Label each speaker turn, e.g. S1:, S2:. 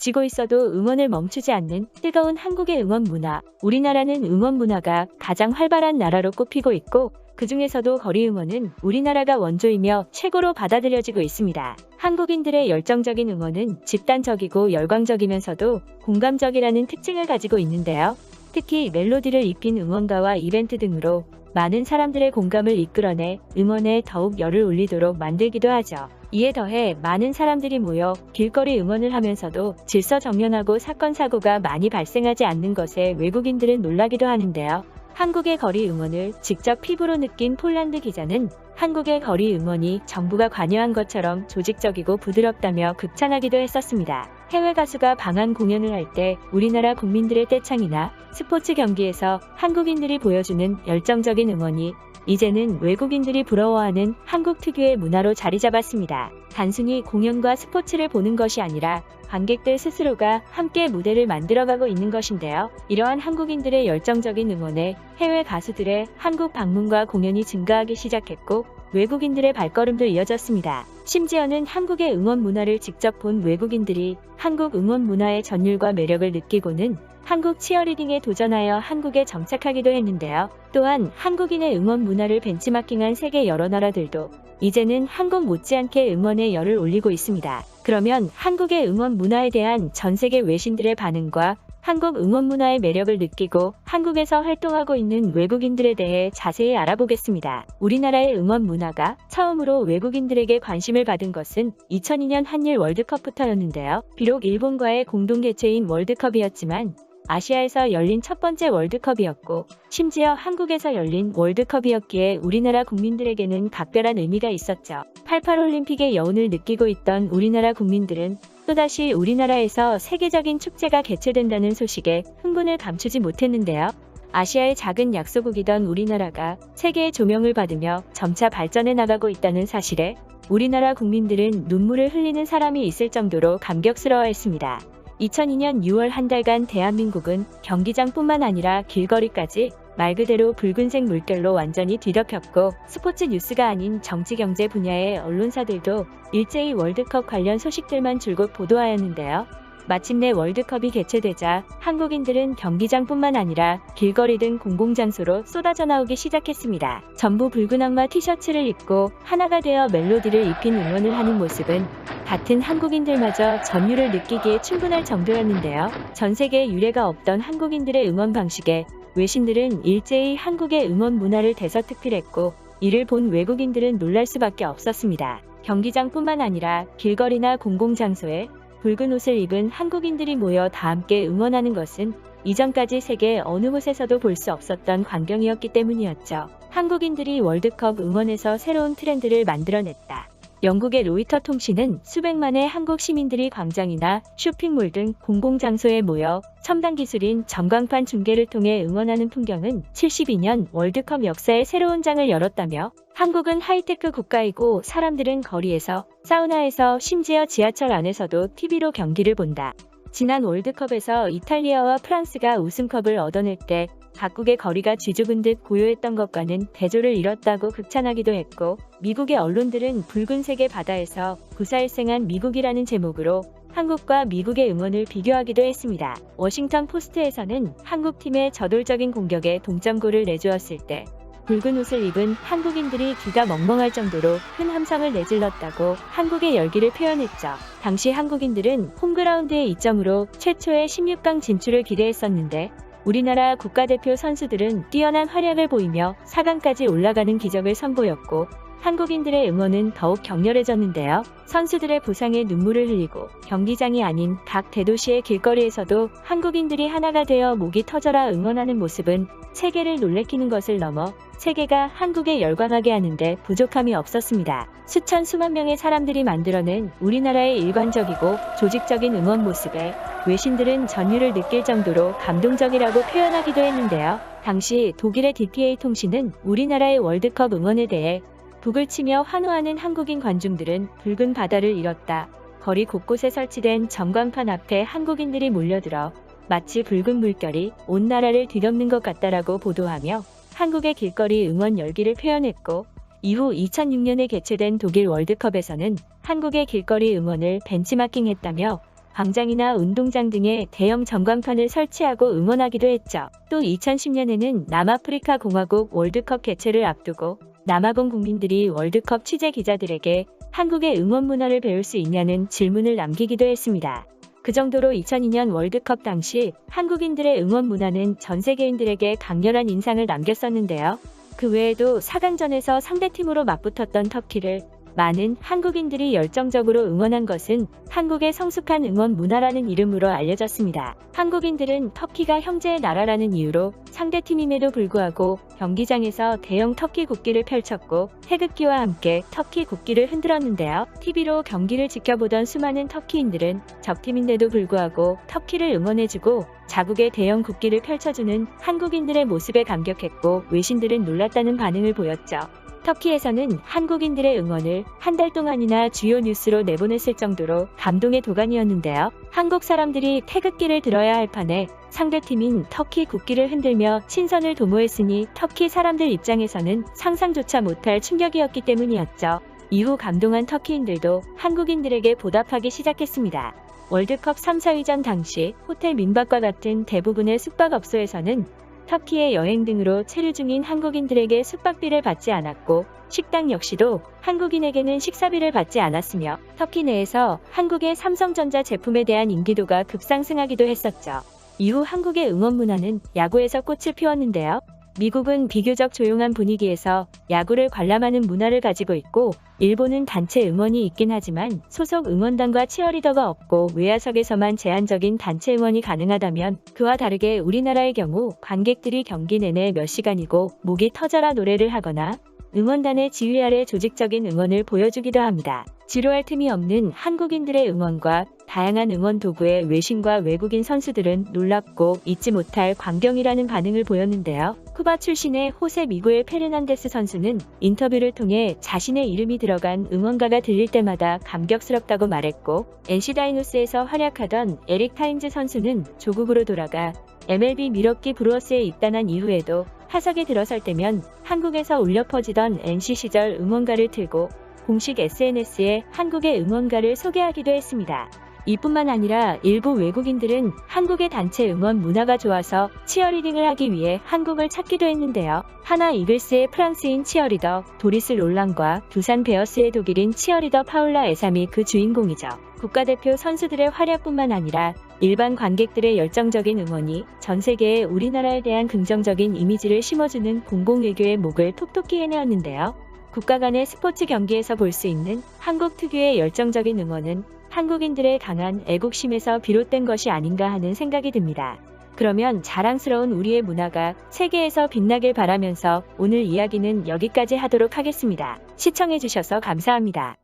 S1: 지고 있어도 응원을 멈추지 않는 뜨거운 한국의 응원 문화. 우리나라는 응원 문화가 가장 활발한 나라로 꼽히고 있고 그 중에서도 거리 응원은 우리나라가 원조이며 최고로 받아들여지고 있습니다. 한국인들의 열정적인 응원은 집단적이고 열광적이면서도 공감적이라는 특징을 가지고 있는데요. 특히 멜로디를 입힌 응원가와 이벤트 등으로 많은 사람들의 공감을 이끌어내 응원에 더욱 열을 올리도록 만들기도 하죠. 이에 더해 많은 사람들이 모여 길거리 응원을 하면서도 질서 정연하고 사건 사고가 많이 발생하지 않는 것에 외국인들은 놀라기도 하는데요. 한국의 거리 응원을 직접 피부로 느낀 폴란드 기자는 한국의 거리 응원이 정부가 관여한 것처럼 조직적이고 부드럽다며 극찬하기도 했었습니다. 해외 가수가 방한 공연을 할 때 우리나라 국민들의 떼창이나 스포츠 경기에서 한국인들이 보여주는 열정적인 응원이 이제는 외국인들이 부러워하는 한국 특유의 문화로 자리 잡았습니다. 단순히 공연과 스포츠를 보는 것이 아니라 관객들 스스로가 함께 무대를 만들어가고 있는 것인데요. 이러한 한국인들의 열정적인 응원에 해외 가수들의 한국 방문과 공연이 증가하기 시작했고 외국인들의 발걸음도 이어졌습니다. 심지어는 한국의 응원 문화를 직접 본 외국인들이 한국 응원 문화의 전율과 매력을 느끼고는 한국 치어리딩에 도전하여 한국에 정착하기도 했는데요. 또한 한국인의 응원 문화를 벤치마킹한 세계 여러 나라들도 이제는 한국 못지않게 응원에 열을 올리고 있습니다. 그러면 한국의 응원 문화에 대한 전 세계 외신들의 반응과 한국 응원 문화의 매력을 느끼고 한국에서 활동하고 있는 외국인들에 대해 자세히 알아보겠습니다. 우리나라의 응원 문화가 처음으로 외국인들에게 관심을 받은 것은 2002년 한일 월드컵부터였는데요. 비록 일본과의 공동 개최인 월드컵이었지만 아시아에서 열린 첫 번째 월드컵이었고 심지어 한국에서 열린 월드컵이었기에 우리나라 국민들에게는 각별한 의미가 있었죠. 88 올림픽의 여운을 느끼고 있던 우리나라 국민들은 또다시 우리나라에서 세계적인 축제가 개최된다는 소식에 흥분을 감추지 못했는데요. 아시아의 작은 약소국이던 우리나라가 세계의 조명을 받으며 점차 발전해 나가고 있다는 사실에 우리나라 국민들은 눈물을 흘리는 사람이 있을 정도로 감격스러워했습니다. 2002년 6월 한 달간 대한민국은 경기장뿐만 아니라 길거리까지 말 그대로 붉은색 물결로 완전히 뒤덮였고 스포츠 뉴스가 아닌 정치 경제 분야의 언론사들도 일제히 월드컵 관련 소식들만 줄곧 보도하였는데요. 마침내 월드컵이 개최되자 한국인들은 경기장뿐만 아니라 길거리 등 공공장소로 쏟아져 나오기 시작했습니다. 전부 붉은 악마 티셔츠를 입고 하나가 되어 멜로디를 입힌 응원을 하는 모습은 같은 한국인들마저 전율을 느끼기에 충분할 정도였는데요. 전 세계에 유례가 없던 한국인들의 응원 방식에 외신들은 일제히 한국의 응원 문화를 대서특필했고 이를 본 외국인들은 놀랄 수밖에 없었습니다. 경기장뿐만 아니라 길거리나 공공장소에 붉은 옷을 입은 한국인들이 모여 다 함께 응원하는 것은 이전까지 세계 어느 곳에서도 볼 수 없었던 광경이었기 때문이었죠. 한국인들이 월드컵 응원에서 새로운 트렌드를 만들어냈다. 영국의 로이터 통신은 수백만의 한국 시민들이 광장이나 쇼핑몰 등 공공장소에 모여 첨단 기술인 전광판 중계를 통해 응원하는 풍경은 72년 월드컵 역사의 새로운 장을 열었다며 한국은 하이테크 국가이고 사람들은 거리에서 사우나에서 심지어 지하철 안에서도 TV로 경기를 본다. 지난 월드컵에서 이탈리아와 프랑스가 우승컵을 얻어낼 때 각국의 거리가 쥐죽은 듯 고요했던 것과는 대조를 이뤘다고 극찬하기도 했고 미국의 언론들은 붉은색의 바다에서 구사일생한 미국이라는 제목으로 한국과 미국의 응원을 비교하기도 했습니다. 워싱턴 포스트에서는 한국팀의 저돌적인 공격에 동점골을 내주었을 때 붉은 옷을 입은 한국인들이 귀가 멍멍할 정도로 큰 함성을 내질렀다고 한국의 열기를 표현했죠. 당시 한국인들은 홈그라운드의 이점으로 최초의 16강 진출을 기대했었는데 우리나라 국가대표 선수들은 뛰어난 활약을 보이며 4강까지 올라가는 기적을 선보였고 한국인들의 응원은 더욱 격렬해졌는데요. 선수들의 부상에 눈물을 흘리고 경기장이 아닌 각 대도시의 길거리에서도 한국인들이 하나가 되어 목이 터져라 응원하는 모습은 세계를 놀래키는 것을 넘어 세계가 한국에 열광하게 하는데 부족함이 없었습니다. 수천 수만 명의 사람들이 만들어낸 우리나라의 일관적이고 조직적인 응원 모습에 외신들은 전율을 느낄 정도로 감동적이라고 표현하기도 했는데요. 당시 독일의 DPA 통신은 우리나라의 월드컵 응원에 대해 북을 치며 환호하는 한국인 관중들은 붉은 바다를 잃었다. 거리 곳곳에 설치된 전광판 앞에 한국인들이 몰려들어 마치 붉은 물결이 온 나라를 뒤덮는 것 같다라고 보도하며 한국의 길거리 응원 열기를 표현했고 이후 2006년에 개최된 독일 월드컵에서는 한국의 길거리 응원을 벤치마킹했다며 광장이나 운동장 등의 대형 전광판을 설치하고 응원하기도 했죠. 또 2010년에는 남아프리카 공화국 월드컵 개최를 앞두고 남아공 국민들이 월드컵 취재 기자들에게 한국의 응원 문화를 배울 수 있냐는 질문을 남기기도 했습니다. 그 정도로 2002년 월드컵 당시 한국인들의 응원 문화는 전 세계인들에게 강렬한 인상을 남겼었는데요. 그 외에도 4강전에서 상대팀으로 맞붙었던 터키를 많은 한국인들이 열정적으로 응원한 것은 한국의 성숙한 응원 문화라는 이름으로 알려졌습니다. 한국인들은 터키가 형제의 나라라는 이유로 상대팀임에도 불구하고 경기장에서 대형 터키 국기를 펼쳤고 태극기와 함께 터키 국기를 흔들었는데요. TV로 경기를 지켜보던 수많은 터키인들은 적팀인데도 불구하고 터키를 응원해주고 자국의 대형 국기를 펼쳐주는 한국인들의 모습에 감격했고 외신들은 놀랐다는 반응을 보였죠. 터키에서는 한국인들의 응원을 한 달 동안이나 주요 뉴스로 내보냈을 정도로 감동의 도가니였는데요. 한국 사람들이 태극기를 들어야 할 판에 상대팀인 터키 국기를 흔들며 친선을 도모했으니 터키 사람들 입장에서는 상상조차 못할 충격이었기 때문이었죠. 이후 감동한 터키인들도 한국인들에게 보답하기 시작했습니다. 월드컵 3, 4위전 당시 호텔 민박과 같은 대부분의 숙박업소에서는 터키의 여행 등으로 체류 중인 한국인들에게 숙박비를 받지 않았고 식당 역시도 한국인에게는 식사비를 받지 않았으며 터키 내에서 한국의 삼성전자 제품에 대한 인기도가 급상승하기도 했었죠. 이후 한국의 응원 문화는 야구에서 꽃을 피웠는데요. 미국은 비교적 조용한 분위기에서 야구를 관람하는 문화를 가지고 있고 일본은 단체 응원이 있긴 하지만 소속 응원단과 치어리더가 없고 외야석에서만 제한적인 단체 응원이 가능하다면 그와 다르게 우리나라의 경우 관객들이 경기 내내 몇 시간이고 목이 터져라 노래를 하거나 응원단의 지휘 아래 조직적인 응원을 보여주기도 합니다. 지루할 틈이 없는 한국인들의 응원과 다양한 응원 도구에 외신과 외국인 선수들은 놀랍고 잊지 못할 광경이라는 반응을 보였는데요. 쿠바 출신의 호세 미구엘 페르난데스 선수는 인터뷰를 통해 자신의 이름이 들어간 응원가가 들릴 때마다 감격스럽다고 말했고 NC 다이노스에서 활약하던 에릭 타인즈 선수는 조국으로 돌아가 MLB 미러키 브루어스에 입단한 이후에도 타석에 들어설 때면 한국에서 울려 퍼지던 NC 시절 응원가를 틀고 공식 SNS에 한국의 응원가를 소개하기도 했습니다. 이뿐만 아니라 일부 외국인들은 한국의 단체 응원 문화가 좋아서 치어리딩을 하기 위해 한국을 찾기도 했는데요. 하나 이글스의 프랑스인 치어리더 도리스 롤랑과 두산 베어스의 독일인 치어리더 파울라 에삼이 그 주인공이죠. 국가대표 선수들의 활약뿐만 아니라 일반 관객들의 열정적인 응원이 전 세계에 우리나라에 대한 긍정적인 이미지를 심어주는 공공외교의 목을 톡톡히 해내었는데요. 국가 간의 스포츠 경기에서 볼 수 있는 한국 특유의 열정적인 응원은 한국인들의 강한 애국심에서 비롯된 것이 아닌가 하는 생각이 듭니다. 그러면 자랑스러운 우리의 문화가 세계에서 빛나길 바라면서 오늘 이야기는 여기까지 하도록 하겠습니다. 시청해주셔서 감사합니다.